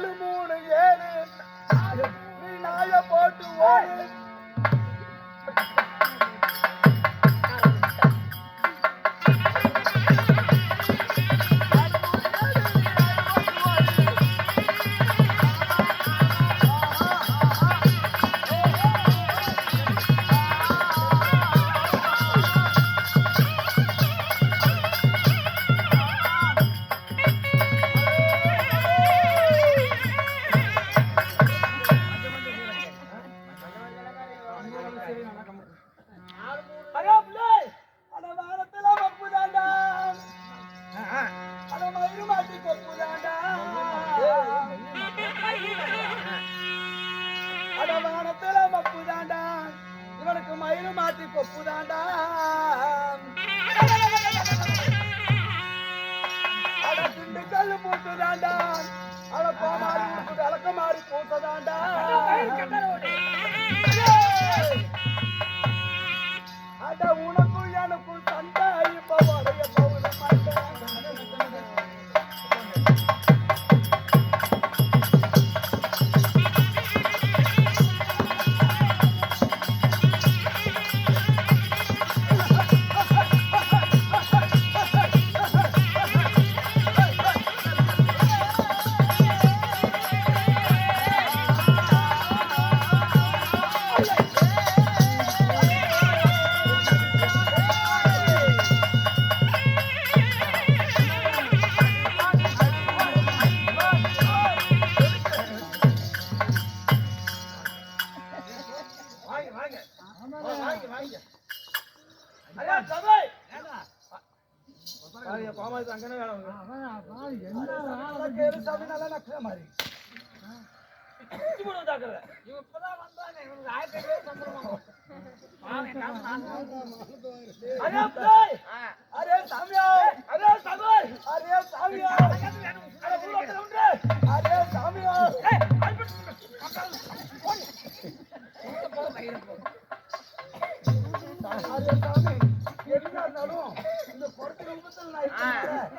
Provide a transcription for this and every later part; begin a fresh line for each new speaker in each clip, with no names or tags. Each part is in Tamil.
நாலு மூணு ஏழு நீ நாய போட்டு ஓடு. வானத்துல மப்பு தாண்டா இவனுக்கு மயிறு மாட்டி கொப்பு தாண்டா அட திண்டு கல்லு பூட்டு தாண்டா அட கோமாரி பூட்டு விளக்க மாறி பூச தாண்டா அட உனக்கும் எனக்கும்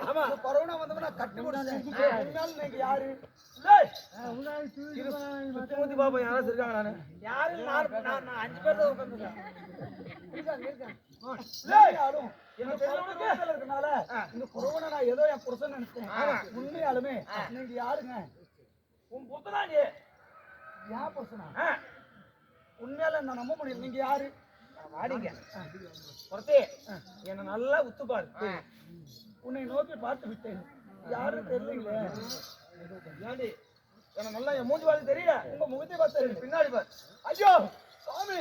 ஆமா.
கொரோனா நான் கட்டி உன்னால நீங்க யாரு?
சுத்தி முத்தி பாப்போம். யாராவது இருக்காங்க நானு? நாலு நான் நான் அஞ்சு பேர் தான் உட்காந்துருக்கேன்
உண்மையாலும் இந்த இருக்கனால இந்த கொரோனா நான் ஏதோ என் புருஷன் நினைச்சேன் உண்மையாலுமே நீங்க யாருங்க?
உன் புத்தனா நீ?
ஏன் புருஷனா?
ஆ,
உண்மையால நான் நம்ப முடியல. நீங்க யாரு?
வாடிங்க. ஒருத்தே என்ன நல்லா உத்து பாரு.
உன்னை நோக்கி பார்த்து விட்டேன். யாரும்
ஏண்டி என்ன நல்லா என் மூஞ்சி பாரு தெரியல.
உங்க முகத்தை பார்த்து
பின்னாடி பாரு.
ஐயோ சாமி.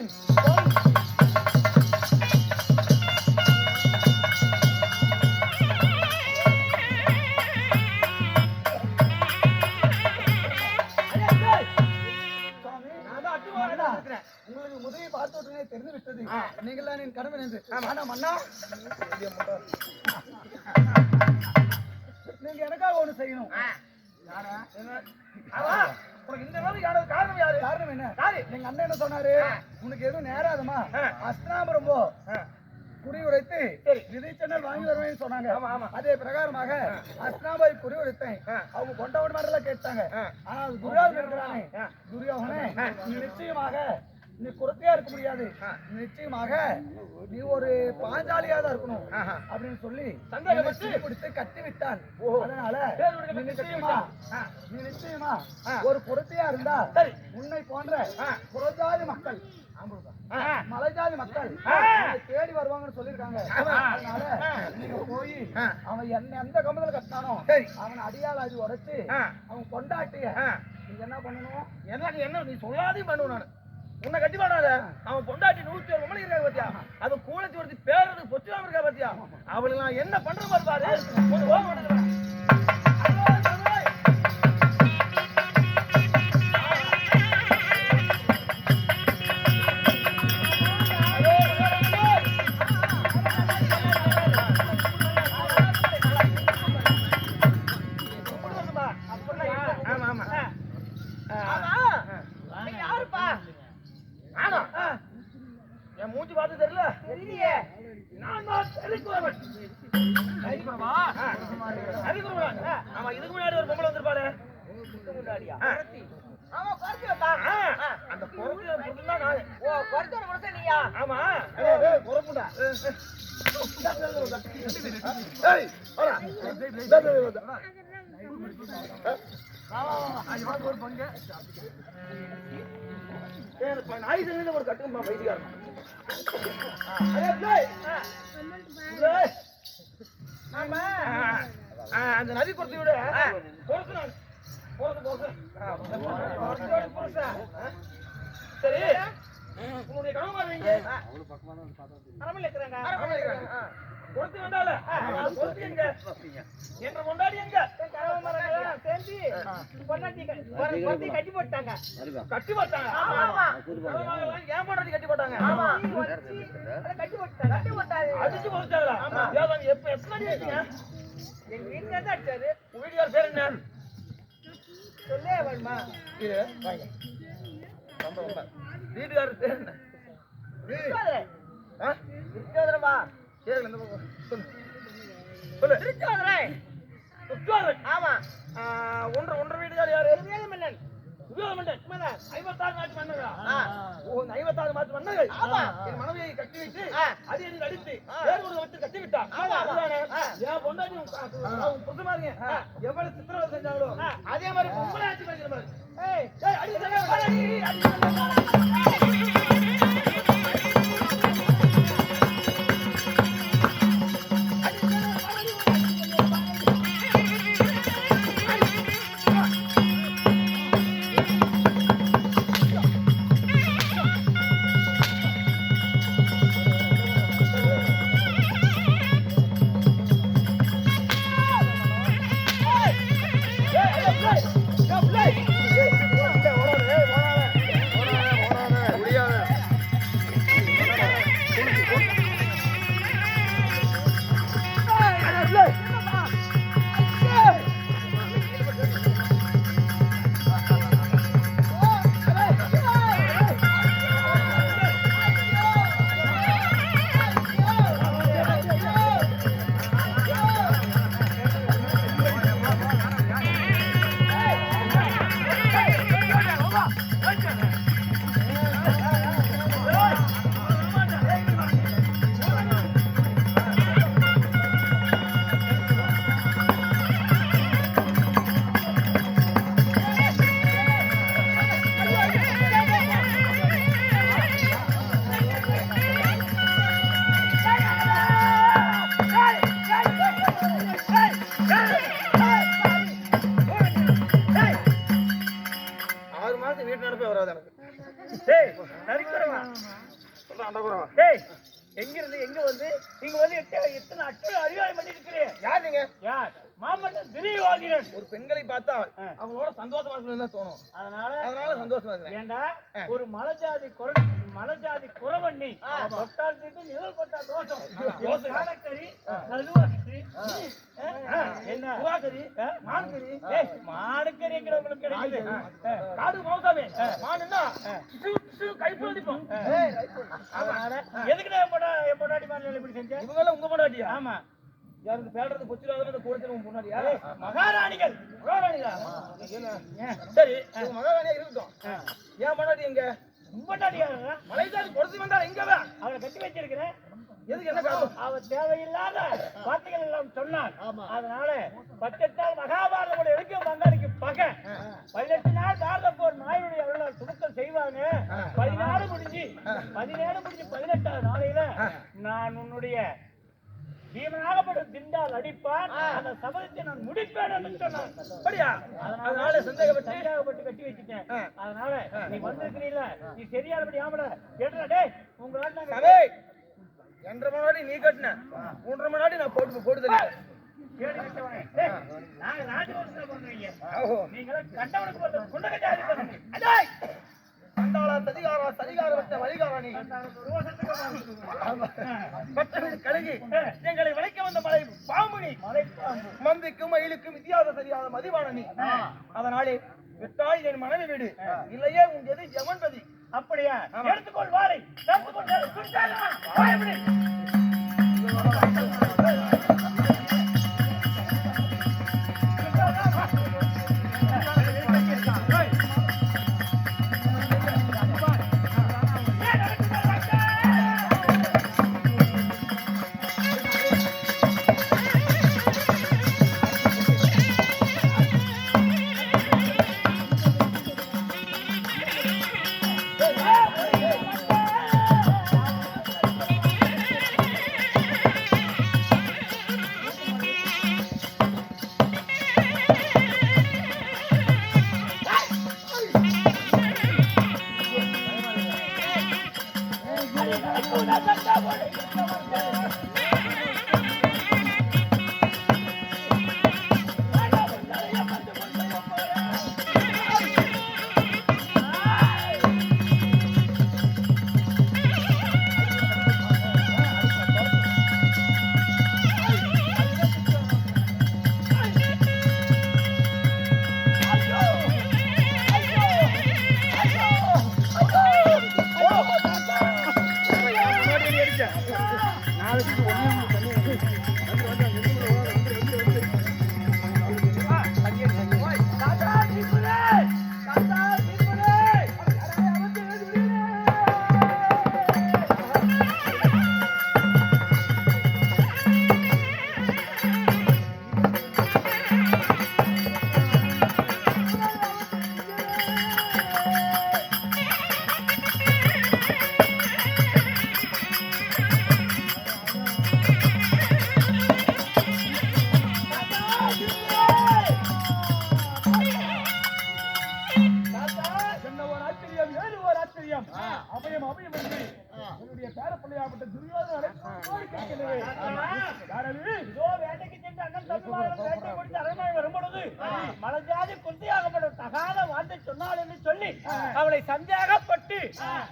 உங்களுக்கு முதலில் பார்த்த உடனே தெரிந்து விட்டது நீங்களாம் என் கடமை என்று. ஆனா மன்னா நீங்க எனக்காக ஒண்ணு செய்யணும்.
உனக்கு இந்த மாதிரி காரணம் யாரு?
காரணம் என்ன? எங்க அண்ணன் என்ன சொன்னாரு? உனக்கு எதுவும் நேராதுமா
ஆ.
அஸ்தினாபுரம் போ
ஆ,
குறி உரைத்து
சரி.
விதை சேனல் வாங்கி வருவேன்னு சொன்னாங்க. அதே பிரகாரமாக அஸ்தினாபாய் குறி உரைத்தேன்
ஆ.
அவங்க கொண்டவன் மாதிரிலாம் கேட்டாங்க.
ஆ.
ஆனா அது துரியோகன் இருக்கிறானே. துரியோகனே நிச்சயமாக நீ குறத்தையா இருக்க முடியாது நிச்சயமாக நீ ஒரு பாஞ்சாலியா தான் இருக்கணும். அப்படின்னு சொல்லி? என்னை பிடித்து கட்டி விட்டான். அதனால நீ நிச்சயமா. நீ நிச்சயமா. ஒரு குறத்தையா இருந்தா. உன்னை போன்ற. புறஜாதி மக்கள். மலைஜாதி மக்கள் தேடி வருவாங்கன்னு சொல்லிருக்காங்க. அதனால. நீங்க போய். அவன் என்ன எந்த கம்பத்துல கட்டினானோ. அவன் அடியாளாதி உடைச்சு
ஆ.
அவன் கொண்டாட்டிய. நீங்க என்ன பண்ணணும்
எனக்கு என்ன நீ சொல்லாதையும் பண்ணுவேன் நான் உன்னை கட்டி பாடாத அவன் பொண்டாட்டி நூத்தி ஒரு மணி இருக்கா பாத்தியா? அது கூலத்தி ஒருத்தி பேரது பொச்சுவாம இருக்கா பாத்தியா? அவளுக்கு நான் என்ன பண்ற மாதிரி பாரு என் மூஞ்சி பார்த்து தெரியல?
தெரியலையே.
நான் தான் ஹரிகுரவன். ஆ, ஹரிகுரவன். ஆமா இதுக்கு முன்னாடி ஒரு பொம்பளை வந்திருப்பாரு
முன்னாடியா. ஆமா குறைச்சு வந்தான்
ஆ, அந்த பொறுப்பு பொறுப்புதான் நான்.
ஓ குறைச்சோட முடிச்ச நீயா?
ஆமா.
பொறுப்புடா
ஏய். நாய் ஒரு. ஆமா. ஆ, அந்த நதி குறத்தை விட பொறுத்து பொறுத்து பொறுத்து பொறுத்தோட பொறுத்து. ஆ. சரி உன்னுடைய கணவன் எங்க
அரமையில் இருக்கிறாங்க
பொறுத்து வந்தால பொறுத்து எங்க? என்ற கொண்டாடி எங்க?
கனவு மரங்கள்லாம் சேர்ந்து பொண்டாட்டி பொருத்தி கட்டி போட்டாங்க.
கட்டி போட்டாங்க. ஏன் பொண்டாட்டி கட்டி போட்டாங்க?
கட்டி போட்டாங்க கட்டி போட்டாரு.
அடிச்சு போட்டாங்களா எப்ப அடி அடிச்சீங்க
எங்க வீட்டுல இருந்து அடிச்சாரு?
வீட்டுக்கார பேர் என்ன?
சொல்லே வேணுமா
இது வாங்க. ரொம்ப, ரொம்ப. வீட்டுக்காரர் பேர் என்ன? கேளுங்க, இந்த பக்கம். சொல்லு.
திருச்சோதரை
உட்காரு.
ஆமா
ஆ, ஒன்றரை ஒன்றரை வீட்டுக்காரர் யாரு
வேலு மன்னன்
விவேகமன்னன். ஐம்பத்தாறு நாட்டு மன்னர்களா? இந்த ஐம்பத்தாறு நாட்டு மன்னர்கள்
ஆமா.
என் மனைவியை கட்டி. அடி அடி அடித்து வேறு ஒரு வச்சு கட்டி விட்டான்
ஆமா.
அதுதானே? என் பொண்டாட்டி உன் உன். எவ்வளவு சித்திரவதை செஞ்சாங்களோ அதே மாதிரி உங்களை ஆட்சி பண்ணிக்கிற மாதிரி
ஏய்
ஏய், அடி, அடி, அடி,
டேய் நரிக்குறவா
சொல்றேன் அண்டகுறவா
டேய் எங்க இருந்து எங்க வந்து? இங்க வந்து எத்தனை எத்தனை அட்டு அறிவாயம் பண்ணி இருக்கிறேன்
யார் நீங்க?
யார்? மாமன்னன் திரிவாகிறன்
ஒரு பெண்களை பார்த்தா அவங்களோட சந்தோஷமா இருக்கணும்னு தோணும்.
அதனால
அதனால சந்தோஷமா இருக்கேன்
ஏண்டா? ஒரு மலஜாதி குர மலஜாதி குறவண்ணி. தொட்டால் தீட்டு நிழல் பட்டா தோஷம். காலக்கறி நடுவக்கறி என்ன?
புறாக்கறி
மான்கறி. மாடுக்கறி எங்க உங்களுக்கு கிடைக்குது.
காடு மௌசாமி மானுன்னா
அதனால எதுக்குடா என் பொண்டா என் பொண்டாட்டி மாதிரி இப்படி செஞ்ச?
இவங்க உங்க பொண்டாட்டியா
ஆமா.
யாருக்கு பேடுறது பொச்சிடாத உங்க பொண்டாட்டியா
மகாராணிகள்.
மகாராணியா என்ன? சரி மகாராணியா இருக்கட்டும். ஏன் பொண்டாட்டி எங்க
உம்பட்டாடியாரா
மலைஜாதி கொடுத்து வந்தா எங்க வா?
அவளை கட்டி வச்சிருக்கிறேன்.
எதுக்கு என்ன
அவ தேவையில்லாத வார்த்தைகள் எல்லாம் சொன்னான். அதனால பத்தெட்டால் மகாபாரதம் எடுக்க வந்தாருக்கு பகை. பதினெட்டு நாள் பாரத போர் நாயுடைய அருளால் செய்வாங்க. பதினாறு முடிஞ்சு. பதினேழு முடிஞ்சு பதினெட்டாவது நாளையில நான் உன்னுடைய பீமனாகப்படும் திண்டால் அடிப்பான். அந்த சபதத்தை நான் முடிப்பேன் என்று சொன்னான்.
அப்படியா? அதனால சந்தேகப்பட்டு
சந்தேகப்பட்டு கட்டி வச்சுட்டேன். அதனால நீ வந்திருக்கிறீல்ல. நீ சரியானபடி ஆமல ஏற்றா டேய் உங்க நாட்டுல
ரெண்டரை மணி நேரம் நீ கட்டின. மூன்றரை மணி நேரம் நான் போட்டு போட்டு
நாங்க ராஜவம்சத்துல பிறந்தவங்க.
ஓஹோ
நீங்களாம் கண்டவனுக்கு பிறந்த குண்டக ஜாதி பிறந்தவங்க.
அடேய்! கண்டாளா சதிகாரா சதிகார வச்ச வழிகாரா நீ
கண்டாங்க ஒரு ரோசத்துக்கு பிறந்தவங்க.
ஆமா. பட்டணி கழுகி எங்களை விளைக்க வந்த மலை பாம்புனி. மந்திக்கும் மயிலுக்கும் வித்தியாசம் தெரியாத மதிவான நீ அதனாலே விட்டால் என் மனைவி வீடு. இல்லையே உன் எது ஜமன்பதி
அப்படியா? எடுத்துக்கொள் வாரை எடுத்துக்கொள்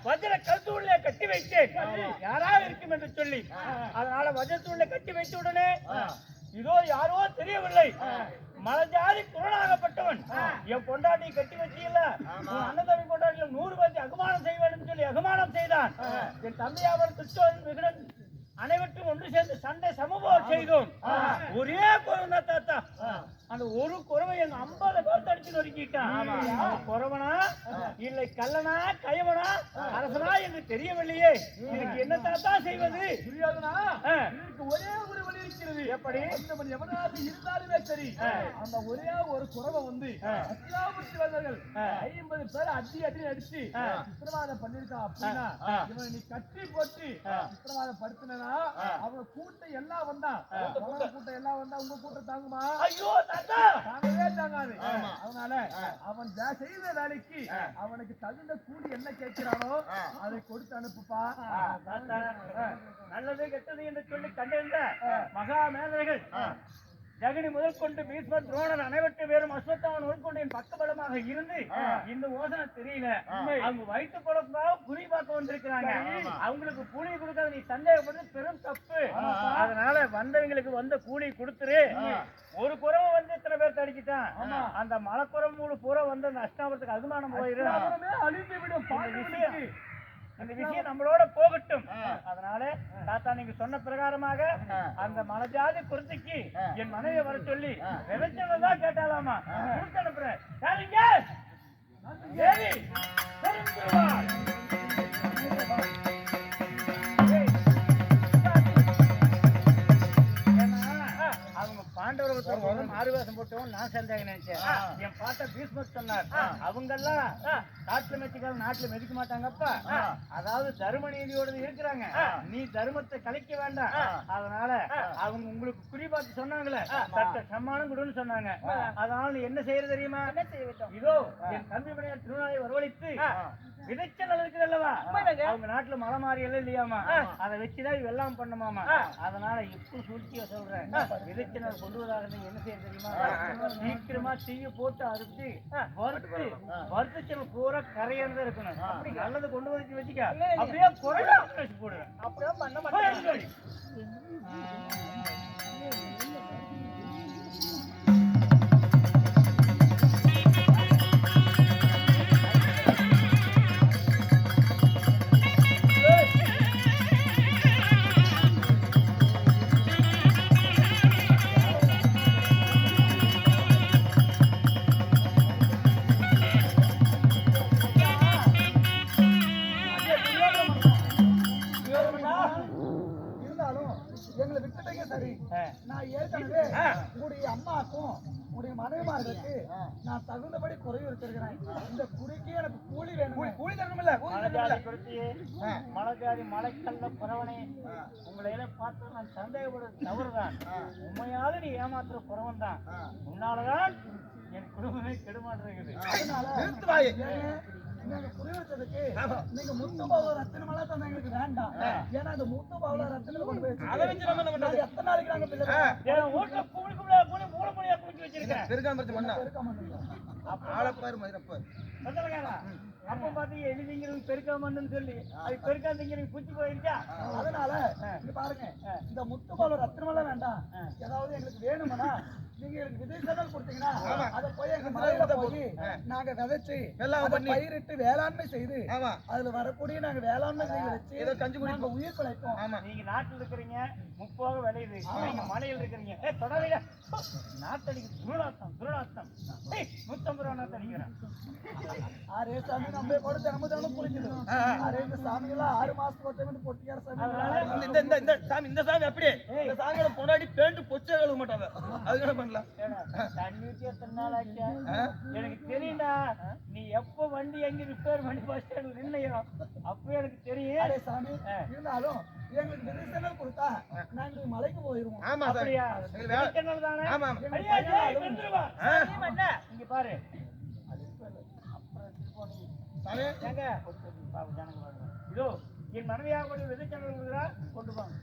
வஜ்ர கழுத்துள்ளே கட்டி வைத்தேன். யாராக இருக்கும் என்று சொல்லி. அதனால வஜ்ரத்துள்ளே கட்டி வைத்த உடனே இதோ யாரோ தெரியவில்லை. மலஜாதி குரலாகப்பட்டவன் என் பொண்டாட்டி கட்டி அண்ணன் தம்பி பொண்டாட்டியில நூறு பேருக்கு அகமானம் வேண்டும் சொல்லி அகமானம் செய்தான். என் தம்பியாவர் கிறிஸ்துவன் விகடன். அனைவருக்கும் ஒன்று சேர்ந்து சண்டை சமூகம் செய்தோம். ஒரே குரவன் தாத்தா. அந்த ஒரு குறவை எங்க ஐம்பது பேர் தடிச்சு நொறுக்கிட்டான் குறவனா இல்லை கல்லனா கயவனா? அரசனா? என்று தெரியவில்லையே. இதுக்கு என்ன தாத்தா செய்வது?
ஒரே இருக்கிறது
எப்படி?
வந்தவன் எவனாவது இருந்தாலுமே சரி. அந்த ஒரே ஒரு குறவை வந்து அத்தியாபுரத்து வந்தவர்கள் ஐம்பது பேர் அடி அடி அடிச்சு சித்திரவாதம் பண்ணிருக்கான் அப்படின்னா இவனை நீ கட்டி போட்டு சித்திரவாதம் படுத்தினா அவங்க கூட்டம் எல்லாம் அவங்க கூட்டம் எல்லாம் வந்தா உங்க கூட்டம் தாங்குமா?
ஐயோ
தாங்கவே தாங்காது. அதனால அவன் செய்த வேலைக்கு அவனுக்கு தகுந்த கூலி என்ன கேட்கிறானோ அதை கொடுத்து அனுப்புப்பா.
நல்லது கெட்டது என்று சொல்லி கண்டிருந்த மகா மேதைகள் ஜெகனி முதல் கொண்டு பீஷ்மர் துரோணர் அனைவற்று பேரும் அஸ்வத்தாவன் முதல் கொண்டு என் பக்கபலமாக இருந்து இந்த யோசனை தெரியல. அவங்க வயிற்று பொழப்பாக புலி பார்க்க வந்திருக்கிறாங்க. அவங்களுக்கு கூலி கொடுக்காத நீ சந்தேகப்படுறது பெரும் தப்பு. அதனால வந்தவங்களுக்கு வந்த கூலி கொடுத்துரு. ஒரு குறவை வந்து இத்தனை பேர் தடிக்கிட்டான் அந்த மலைக்குறம் மூணு பூரா வந்து அந்த அஷ்டாபத்துக்கு அகுமானம் போயிரு
அவனமே அழிந்து விடும்
இந்த விஷயம் நம்மளோட போகட்டும். அதனால தாத்தா நீங்க சொன்ன பிரகாரமாக அந்த மலஜாதி குருத்திக்கு என் மனைவியை வர சொல்லி விளைச்சதான் கேட்டாலாமா? கொடுத்து அனுப்புறேன். போட்டவன் நான் சந்தேகம் நினைச்சேன். என் பாட்ட பீஷ்மர் சொன்னார். அவங்க எல்லாம் நாட்டுல மெச்சிக்காத நாட்டுல மெதிக்க மாட்டாங்கப்பா. அதாவது தர்ம நீதியோட இருக்கிறாங்க நீ தர்மத்தை கலைக்க வேண்டாம். அதனால அவங்க உங்களுக்கு குறி பார்த்து சொன்னாங்களே. தட்ட சம்மானம் கொடுன்னு சொன்னாங்க. அதனால என்ன செய்யறது தெரியுமா? இதோ என் தம்பி மணியார் திருநாளை வரவழைத்து விதைச்சல் இருக்குது அல்லவா? அவங்க நாட்டுல மலை மாறி எல்லாம் இல்லையாமா அதை வச்சுதான் வெள்ளாம் பண்ணுமாமா அதனால இப்போ சூழ்ச்சியா சொல்றேன். வராங்க நீங்க என்ன செய்ய தெரியுமா? சீக்கிரமா தீய போட்டு அறுத்து வறுத்து வறுத்தச்சல் பூரா கரையானதா இருக்கணும். அப்படி நல்லது கொண்டு வந்து வச்சுக்க. அப்படியே குறையா போடுவேன்
அப்படியே பண்ண மாட்டேன். உங்களுடைய மனைவிமார்களுக்கு நான் தகுந்தபடி குறைவு வச்சிருக்கிறேன் இந்த குறிக்கு எனக்கு கூலி வேணும் கூலி
மலைஜாதி கொடுத்தியே மலைஜாதி மலைக்கல்ல புறவனே உங்களை எல்லாம் பார்த்து நான் சந்தேகப்படுறது தவறுதான். உண்மையால நீ ஏமாத்துற புறவன் தான். உன்னாலதான் என் குடும்பமே கெடுமாட்டிருக்குது
நீங்க புரிய வச்சதுக்கு நீங்க முத்து பவுல ரத்தினமெல்லாம் தந்தா எங்களுக்கு வேண்டாம். ஏன்னா அந்த முத்து பவுல போய் அதை வச்சு நம்ம நாங்க எத்தனை நாளைக்கு நாங்க பிள்ளை
என் வீட்டுல கூலி கும்பிட கூலி மூணு மணியா குடிச்சு வச்சிருக்கேன்.
இருக்க மாட்டோம்
பத்தலக்காரா அப்ப பாத்தீங்க எழுதிங்கிறது பெருக்காமன்னு சொல்லி. அது பெருக்காதீங்கிறது புத்தி போயிருச்சா?
அதனால பாருங்க இந்த முத்து பவுல ரத்தினமெல்லாம் வேண்டாம். ஏதாவது எங்களுக்கு வேணும்னா நீங்க எனக்கு விதை கொடுத்தீங்கன்னா அதை போய் எங்க மலையில போய் நாங்க விதைச்சு அதை பயிரிட்டு வேளாண்மை செய்து அதுல வரக்கூடிய நாங்க வேளாண்மை செய்து வச்சு நாங்க உயிர் பிழைப்போம்.
நீங்க நாட்டுல இருக்கிறீங்க முப்போக விளையுது. நீங்க மலையில் இருக்கிறீங்க. ஏ தொடரீங்க நாத்தடிக்கு துருளாத்தம் துருளாத்தம் ஏய் நூத்தம்பது ரூபா நாத்தடிக்கிறேன்
ஆறு சாமி நம்ம கூட தினமும் தினமும் புரிஞ்சுது ஆறு இந்த சாமி எல்லாம் ஆறு மாசத்துக்கு ஒரு டைம் பொட்டியார் சாமி
இந்த இந்த இந்த சாமி இந்த சாமி அப்படியே. இந்த சாமியோட பொண்டாடி பேண்ட் பொச்சே கழுவ மாட்டாங்க. அது
தண்ணி எத்தனை நாள் ஆச்சு? எனக்கு தெரியும்டா நீ எப்போ வண்டி எங்க ரிப்பேர் பண்ணி பஸ் ஸ்டாண்ட் நின்னையோ அப்போ எனக்கு தெரியும்.
சாமி இருந்தாலும் எங்களுக்கு சதல் கொடுத்தா நாங்க மலைக்கு போயிருவோம்.
ஆமா
அப்படியா? தானே?
ஆமா?
இங்க பாரு. இதோ என் மனைவியாக கொண்டு விதைச்சல் கொண்டு வாங்க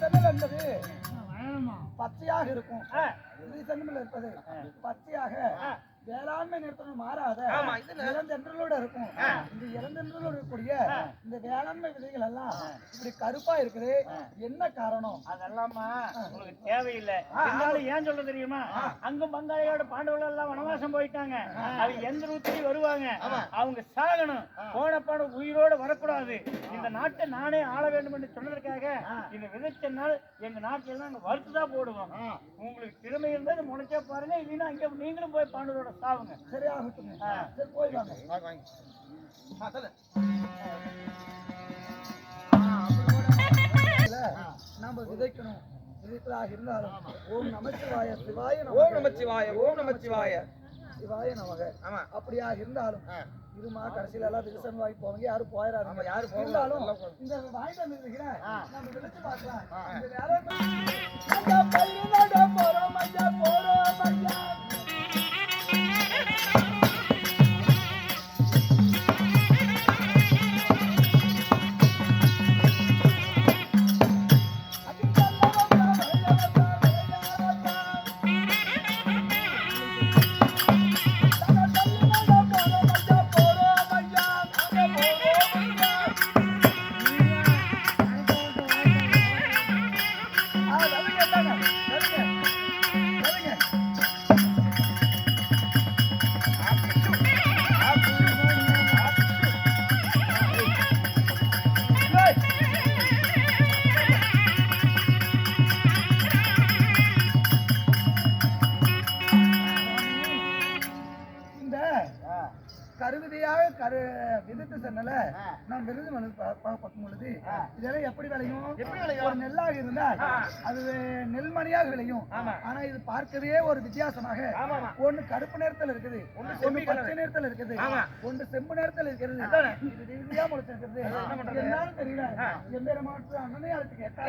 சதல் என்பது பச்சையாக இருக்கும். சதல் இருப்பது. பச்சையாக. வேளாண்மை நிறுத்தணும் மாறாத இளந்தென்றலோட இருக்கும். இந்த இளந்தென்றலோட இருக்கக்கூடிய இந்த வேளாண்மை விதைகள் எல்லாம் இப்படி கருப்பா இருக்குது. என்ன காரணம்?
அதெல்லாமா? உங்களுக்கு தேவையில்லை. இருந்தாலும் ஏன் சொல்ல தெரியுமா? அங்கும் பங்காளியோட பாண்டவர்கள் எல்லாம் வனவாசம் போயிட்டாங்க. அவங்க எந்த ரூத்திரி வருவாங்க? அவங்க சாகணும். போன பாடம் உயிரோட வரக்கூடாது. இந்த நாட்டை நானே ஆள வேண்டும் என்று சொன்னதற்காக இந்த விதைச்ச நாள் எங்க நாட்டில நாங்க வறுத்து தான் போடுவோம் உங்களுக்கு திறமை இருந்தது முளைச்சா பாருங்க. இல்லைன்னா அங்க நீங்களும் போய் பாண்டவரோட சாவுங்க.
சரியாகட்டும் சரி போய் வாங்க.
வாங்க வாங்க. ஆ சொல்லு.
நாம விதைக்கணும். விதைப்பதாக இருந்தாலும் ஓம் நமச்சிவாய சிவாய
ஓம்
நமக
நமச்சிவாய ஓம் நமச்சிவாய
சிவாய. நமக.
ஆமா.
அப்படியாக இருந்தாலும் இருமா கடைசியில எல்லாம் விவசாயம் வாங்கி போவாங்க யாரும் போயிடாது
ஆமா, யாரும் போக-
இந்த வந்துருக்கிறேன் நம்ம விதைச்சு பார்க்கலாம். இந்த நட போறோம் ஐயா, போறோம் ஐயா. இதெல்லாம் எப்படி விளையும்? எப்படி விளையும்? ஒரு நெல்லாக இருந்தால் அது நெல்மணியாக விளையும். ஆனா இது பார்க்கவே ஒரு வித்தியாசமாக. ஒண்ணு கருப்பு நிறத்துல இருக்குது ஒண்ணு பச்சை நிறத்துல இருக்குது ஒண்ணு செம்பு நிறத்துல இருக்கிறது இது ரீதியா முளைச்சிருக்கிறது. என்னன்னு தெரியல. எந்த மாற்று அண்ணனே அதுக்கு கேட்டா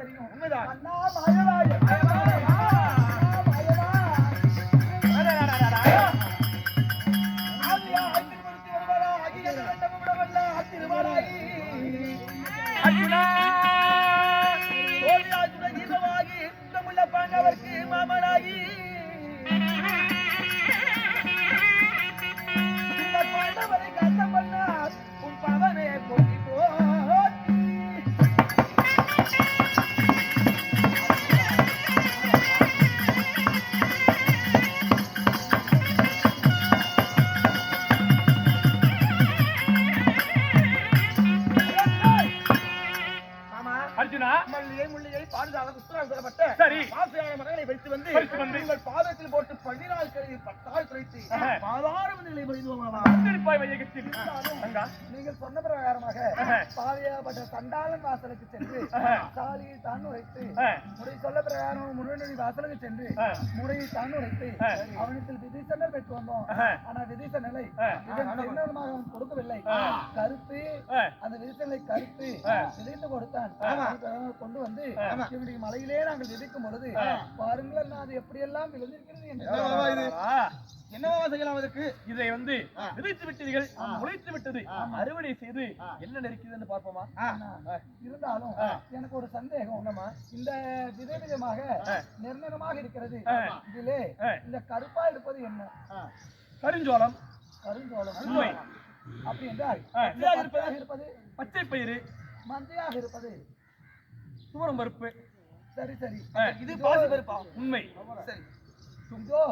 தெரியும். உண்மைதான். நீங்கள் சொன்ன பிரகாரமாக. பாதையாப்பட்ட சண்டாளன் வாசலுக்கு சென்று. சாலியை தான் உரைத்து. முறை சொல்ல பிரகாரம் முருகனடி வாசலுக்கு சென்று. முறையை தான் உரைத்து
ஆ.
அவனத்தில் விதிசனல் பெற்று வந்தோம். ஆனா விதிசனலை சின்னமாக அவன் கொடுக்கவில்லை. கருத்து. அந்த விதிசலை கருத்து. விதைத்து கொடுத்தான் கொண்டு வந்து இவனுடைய மலையிலே நாங்கள் விதைக்கும் பொழுது. பாருங்கள் அது எப்படியெல்லாம் விளைந்திருக்கிறது என்று. என்னவா செய்யலாம் அதுக்கு
இதை வந்து விதைத்து விட்டீர்கள் முளைத்து விட்டது அறுவடை செய்து என்ன நெருக்குதுன்னு பார்ப்போமா?
இருந்தாலும் எனக்கு ஒரு சந்தேகம் என்னமா இந்த வித விதமாக நிர்ணயமாக இருக்கிறது. இதிலே. இந்த கருப்பா இருப்பது என்ன?
கருஞ்சோளம்.
கருஞ்சோளம்.
உண்மை.
அப்படி என்றால் இருப்பது
பச்சை பயிறு
மஞ்சையாக இருப்பது.
துவரம் பருப்பு.
சரி சரி. இது பாசி பருப்பா
உண்மை.
சரி.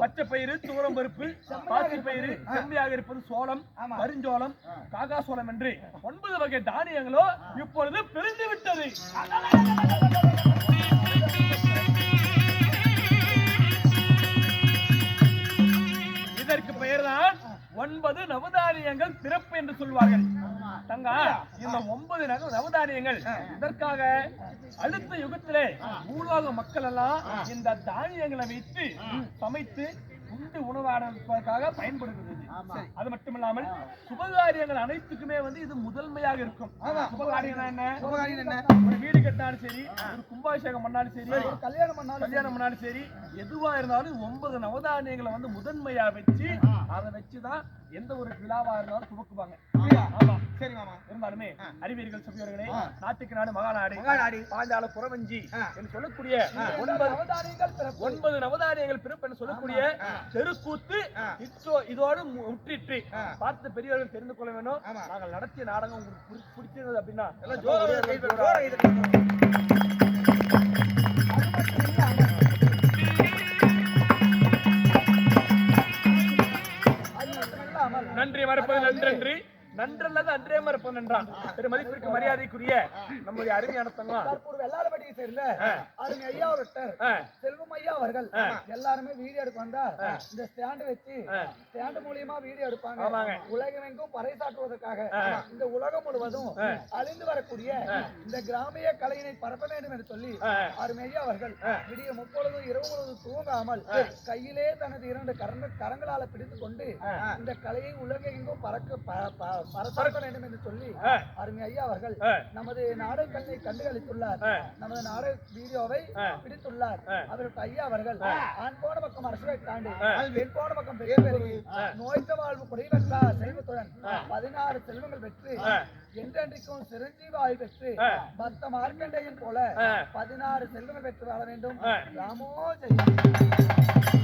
பச்சை பயிறு துவரம் பருப்பு பாசி பயிறு செம்மையாக இருப்பது சோளம். கருஞ்சோளம் காகா சோளம் என்று. ஒன்பது வகை தானியங்களோ இப்பொழுது பிரிந்து விட்டது ஒன்பது நவதானியங்கள் பிறப்பு என்று சொல்வார்கள். தங்கா இந்த ஒன்பது நவ நவதானியங்கள் இதற்காக அடுத்த யுகத்திலே பூலோக மக்கள் எல்லாம் இந்த தானியங்களை வைத்து சமைத்து உண்டு உணவாடுவதற்காக பயன்படுகிறது. அது மட்டுமில்லாமல் சுபகாரியங்கள் அனைத்துக்குமே வந்து இது முதன்மையாக இருக்கும். சுபகாரியங்கள் என்ன?
சுபகாரியம் என்ன?
ஒரு வீடு கட்டினாலும் சரி ஒரு கும்பாபிஷேகம் பண்ணாலும் சரி
ஒரு கல்யாணம் பண்ணாலும்
கல்யாணம் பண்ணாலும் சரி எதுவா இருந்தாலும் ஒன்பது நவதானியங்களை வந்து முதன்மையா வச்சு அதை வச்சுதான் எந்த ஒரு விழாவா இருந்தாலும் துவக்குவாங்க. ஆமா.
சரி மாமா.
இருந்தாலுமே அறிவியர்கள் சபையோர்களே நாட்டுக்கு நாடு மகாநாடு
மகாநாடு.
பாஞ்சால புறவஞ்சி என்று சொல்லக்கூடிய ஒன்பது
நவதானியங்கள் பிறப்பு.
ஒன்பது நவதானியங்கள் பிறப்பு என்று சொல்லக்கூடிய தெருக்கூத்து இத்தோ இதோடு முற்றிற்று. பார்த்து பெரியவர்கள் தெரிந்து கொள்ள வேண்டும் நாங்கள் நடத்திய நாடகம் உங்களுக்கு பிடி- பிடிச்சிருந்தது அப்படின்னா எல்லாம் ஜோரா கை தட்டுங்க. நன்றி மறப்பது நன்றன்று நன்றல்லது அன்றே மறப்பது நன்றான் திரு மதிப்பிற்கு மரியாதைக்குரிய நம்முடைய அருமையான தங்கம்.
தற்போது வெள்ளாளப்பட்டியை சேர்ந்த அருமை ஐயா ஒருத்தர். செல்வம் ஐயா அவர்கள். எல்லாருமே வீடியோ எடுக்க வந்தா இந்த ஸ்டாண்ட் வச்சு ஸ்டாண்ட் மூலியமா வீடியோ எடுப்பாங்க. உலகமெங்கும் பறைசாற்றுவதற்காக. இந்த உலகம் முழுவதும் அழிந்து வரக்கூடிய இந்த கிராமிய கலையினை பரப்ப வேண்டும் என்று சொல்லி அருமை ஐயா அவர்கள் விடிய முப்பொழுதும் இரவு முழுவதும் தூங்காமல் கையிலே தனது இரண்டு கரங்க கரங்களால பிடித்துக் கொண்டு இந்த கலையை உலகெங்கும் பறக்க ப- ப- பரப்ப வேண்டும் என்று சொல்லி அருமை ஐயா அவர்கள் நமது நாடகங்களை கண்டுகளித்துள்ளார். நமது நாடக வீடியோவை பிடித்துள்ளார். அதற்கு ஐயா அவர்கள் ஆண் போன பக்கம் அரசுவை தாண்டி பெண் போன பக்கம் பெரிய பெருகி நோய்த்த வாழ்வு குறைவற்றார் செல்வத்துடன் பதினாறு செல்வங்கள் பெற்று என்றென்றைக்கும் சிரஞ்சீவாய் பெற்று பக்த மார்க்கண்டையன் போல பதினாறு செல்வங்கள் பெற்று வாழ வேண்டும். ராமோ ஜெயம்.